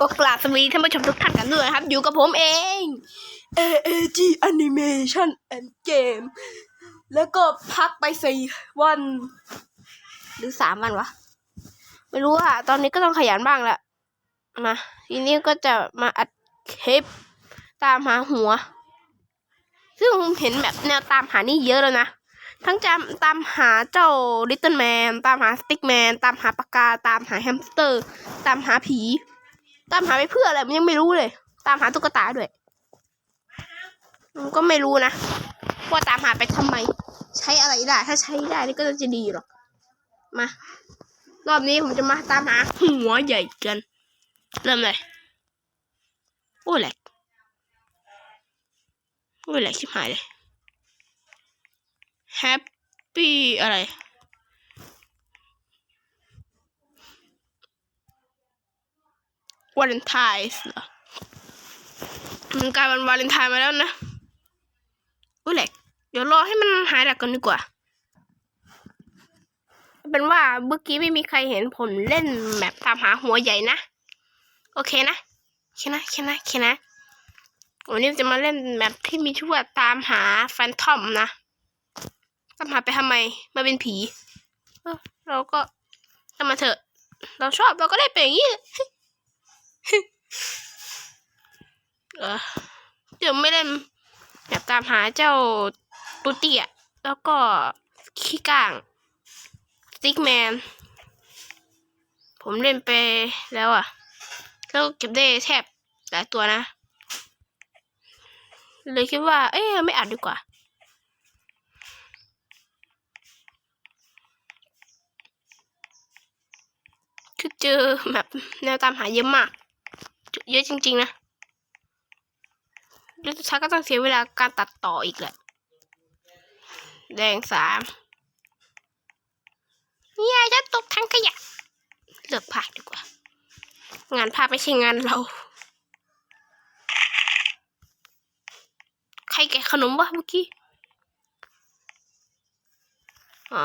ก็กราบสวัสดีท่านผู้ชมทุกท่านกันด้วยนะครับ อยู่กับผมเอง AAG Animation and Game แล้วก็พักไปสี่วัน หรือสามวันวะ ไม่รู้อะตอนนี้ก็ต้องขยันบ้างละมาทีนี้ก็จะมาอัดคลิปตามหาหัว ซึ่งผมเห็นแบบแนวตามหานี่เยอะแล้วนะ ทั้งจำตามหาเจ้าลิตเติ้ลแมนตามหาสติ๊กแมนตามหาปากกา ตามหาแฮมสเตอร์ ตามหาผี ตามหาไปเพื่ออะไรมันยังไม่รู้เลย ตามหาตุ๊กตาด้วยมันก็ไม่รู้นะว่าตามหาไปทำไม ใช้อะไรได้ ถ้าใช้ได้นี่ก็จะดีหรอกมารอบนี้ผมจะมาตามหาหัวใหญ่กันเริ่มเลยโอ้แหลกโอ้แหลกชิบหายเลยแฮปปี้อะไร วาเลนไทน์เหรอมันกลายเป็นวาเลนไทน์มาแล้วนะอุ้ยแหลกเดี๋ยวรอให้มันหายแหลกก่อนดีกว่า เป็นว่าเมื่อกี้ไม่มีใครเห็นผมเล่นแมปตามหาหัวใหญ่นะ โอเคนะโอเคนะโอเคนะโอเคนะวันนี้จะมาเล่นแมปที่มีชื่อว่าตามหาแฟนทอมนะ ตามหาไปทำไมมาเป็นผีเออเราก็ทำมาเถอะ เราชอบเราก็ได้เป็นอย่างนี้ เดี๋ยวไม่เล่นแบบตามหาเจ้าตุเตียแล้วก็ขี้ก้างสติ๊กแมน ผมเล่นไปแล้วอะ แล้วเก็บได้แทบหลายตัวนะ เลยคิดว่า เอ๊ะไม่อัดดีกว่าคือเจอแบบแนวตามหาเยอะมาก เยอะจริง ๆ นะแล้วสุดท้ายก็ต้องเสียเวลาการตัดต่ออีกแหละ แดงสามเนี่ยจะตกทั้งขยะ เลือกภาดีกว่า งานภาไม่ใช่งานเรา ใครแกะขนมวะเมื่อกี้อ๋อ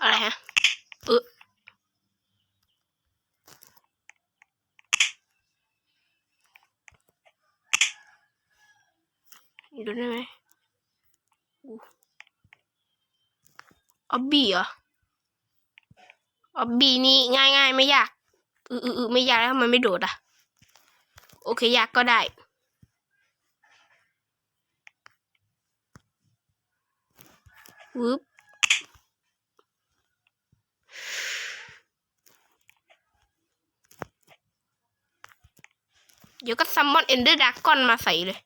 อะไรฮะ เออ ดูได้ไหมอู้ออบบี้เหรอออบบี้นี่ง่ายง่ายๆไม่ยากอืออืออือไม่ยากแล้วทำไมันไม่โดดอะ โอเคยากก็ได้วึบเดี๋ยวก็ซัมมอนเอนเดอร์ดากอนมาใส่เลย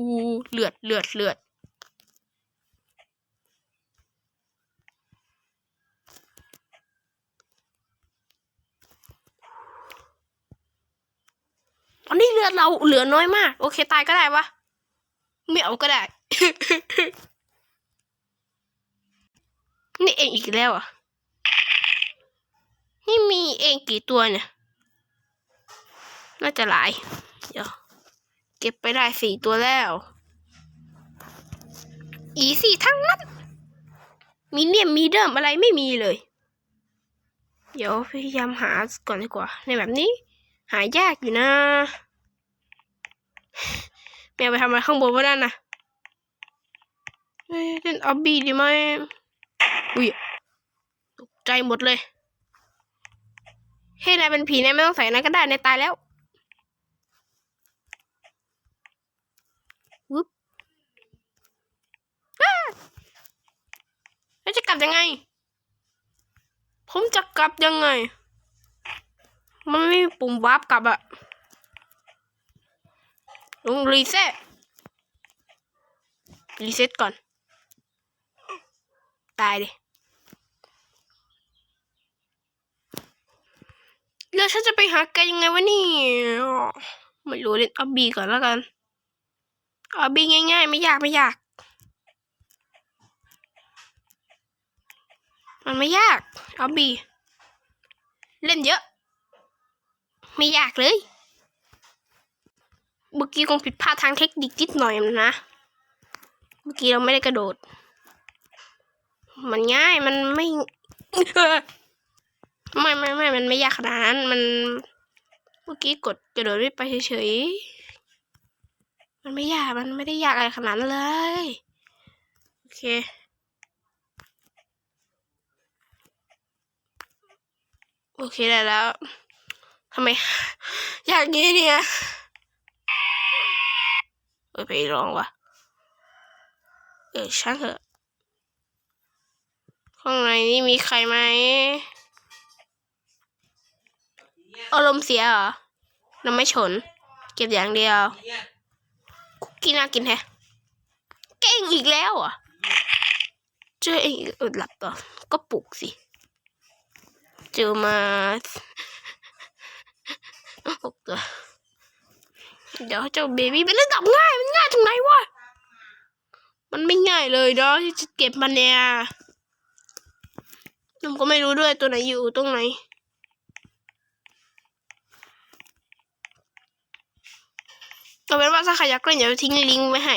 อูเลือดเลือดเลือดตอนนี้เลือดเราเหลือน้อยมาก โอเคตายก็ได้วะไม่เอาก็ได้ นี่เองอีกแล้วอะ นี่มีเองกี่ตัวเนี่ย น่าจะหลาย เก็บไปได้สี่ตัวแล้ว อีสี่ทั้งนั้น มีเนี่ยมมีเดิมอะไรไม่มีเลย เดี๋ยวพยายามหาก่อนดีกว่า ในแบบนี้ หายากอยู่นะ แมวไปทำอะไรข้างบนวะนั่นนะเอ้ยเล่นออบบี้ดีไหมอุ้ยตกใจหมดเลยให้นายเป็นผีนายไม่ต้องใส่นายก็ได้นายตายแล้ว วึบอ้า แล้วจะกลับยังไง ผมจะกลับยังไง มันไม่มีปุ่มวาร์ปกลับอะลงรีเซ็ตรีเซ็ตก่อน ตายดิแล้วฉันจะไปหาแกยังไงวะนี่ไม่รู้เล่นอาบีก่อนแล้วกันอาบีง่ายๆ ไม่ยากไม่ยาก มันไม่ยากเอาบีเล่นเยอะ ไม่ยากเลยเมื่อกี้คงผิดพลาดทางเทคนิคนิดหน่อยนะ เมื่อกี้เราไม่ได้กระโดด มันง่ายมันไม่ไม่ไม่ไม่มันมันไม่ยากขนาดนั้นมัน เมื่อกี้กดกระโดดไม่ไปเฉยๆมันไม่ยากมันไม่ได้ยากอะไรขนาดนั้นเลย โอเค โอเคได้แล้วทำไม อย่างนี้เนี่ยเออไปลองวะเออช่างเถอะข้างในนี่มีใครไหมอารมณ์เสียเหรอเราไม่ชน เก็บอย่างเดียว คุกกี้น่ากินแฮะเก่งอีกแล้วอะ เจอเองออหลับต่อก็ปลุกสิ เจอมาหกตัวเดี๋ยวเจ้าเบบี้เป็นระดับง่ายมันง่ายตรงไหนวะมันไม่ง่ายเลยเนาะที่จะเก็บมันเนี่ยหนุ่มก็ไม่รู้ด้วยตัวไหนอยู่ตรงไหนเอาเป็นว่าถ้าใครอยากเล่นเดี๋ยวทิ้งลิงก์ไว้ให้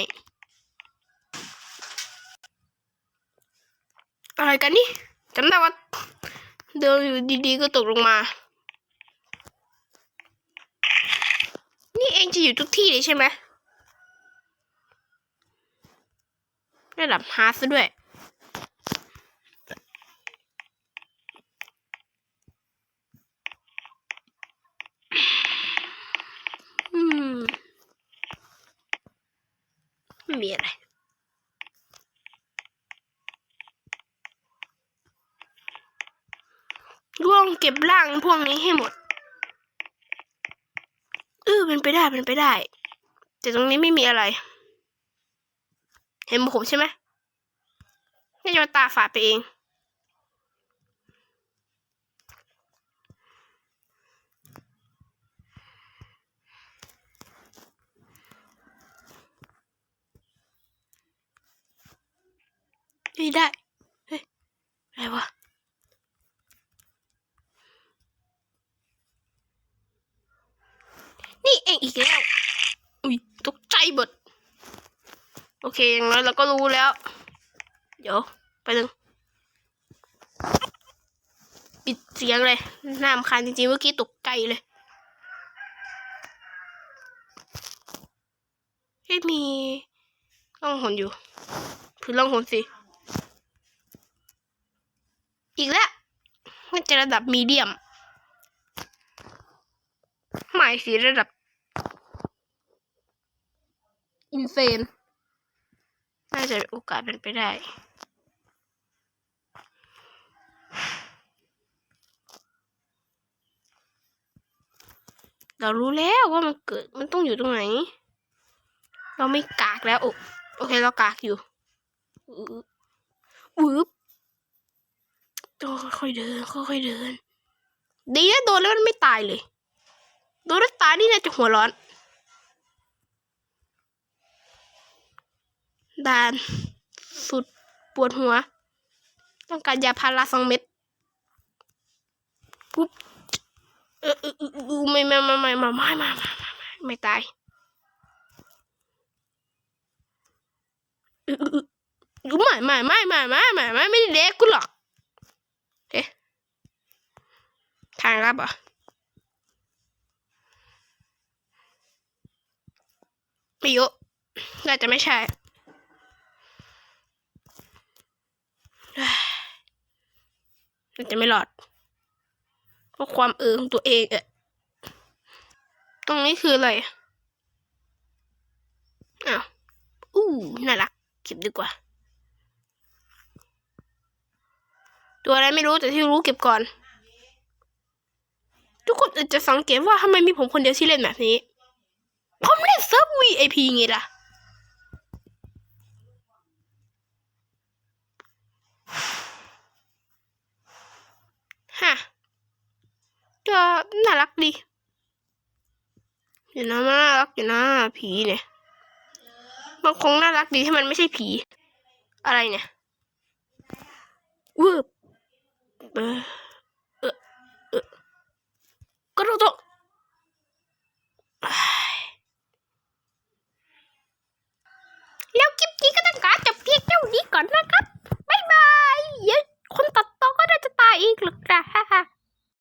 อะไรกันนี่จำได้ว่า เดินอยู่ดีๆก็ตกลงมา นี่เองจะอยู่ทุกที่เลยใช่ไหมระดับฮาร์ดซะด้วย อืมไม่มีอะไร ร่วง เก็บร่างพวกนี้ให้หมดเออเป็นไปได้เป็นไปได้ แต่ตรงนี้ไม่มีอะไร เห็นผมใช่ไหมนี่จะตาฝาดไปเองเฮ้ยได้ เฮ้ย อะไรวะ นี่เองอีกแล้ว อุ้ยตกใจหมด โอเคอย่างน้อยเราก็รู้แล้ว เดี๋ยว ไปหนึ่งปิดเสียงเลยน่ารำคาญจริงๆเมื่อกี้ตกใจเลยเฮ้มีล่องหนอยู่คือล่องหนสิ อีกแล้วน่าจะระดับมีเดียม หมายสีระดับ อินเซน น่าจะโอกาสเป็นไปได้เรารู้แล้วว่ามันเกิดมันต้องอยู่ตรงไหน เราไม่กากแล้วโอโอเคเรากากอยู่วืบต้องค่อยๆเดินค่อยๆเดินดีนะโดนแล้วมันไม่ตายเลย โดนแล้วตายนี่น่าจะหัวร้อน ดานสุดปวดหัว ต้องการยาพาราสองเม็ดปุ๊บเออเออเออไม่ไม่ไม่ไม่ไม่ไม่ไม่ไม่ไม่ไม่ตายเออเออไม่ไม่ไม่ไม่ไม่ไม่ไม่ไม่ได้เด็กกูหรอกเอ๊ะทางลับเหรอะไม่เยอะน่าจะไม่ใช่ น่าจะไม่รอด เพราะความเออของตัวเองอะตรงนี้คืออะไร อ้าว อู้ น่ารัก เก็บดีกว่า ตัวอะไรไม่รู้แต่ที่รู้เก็บก่อน ทุกคนอาจจะสังเกตว่าทำไมมีผมคนเดียวที่เล่นแบบนี้ ผมเล่นเซิร์ฟ VIP ไงล่ะ ฮะก็ น่ารักดีเดี๋ยวนะมันน่ารักอยู่นะผีเนี่ยมันคงน่ารักดีที่มันไม่ใช่ผี อะไรเนี่ยวืบเออ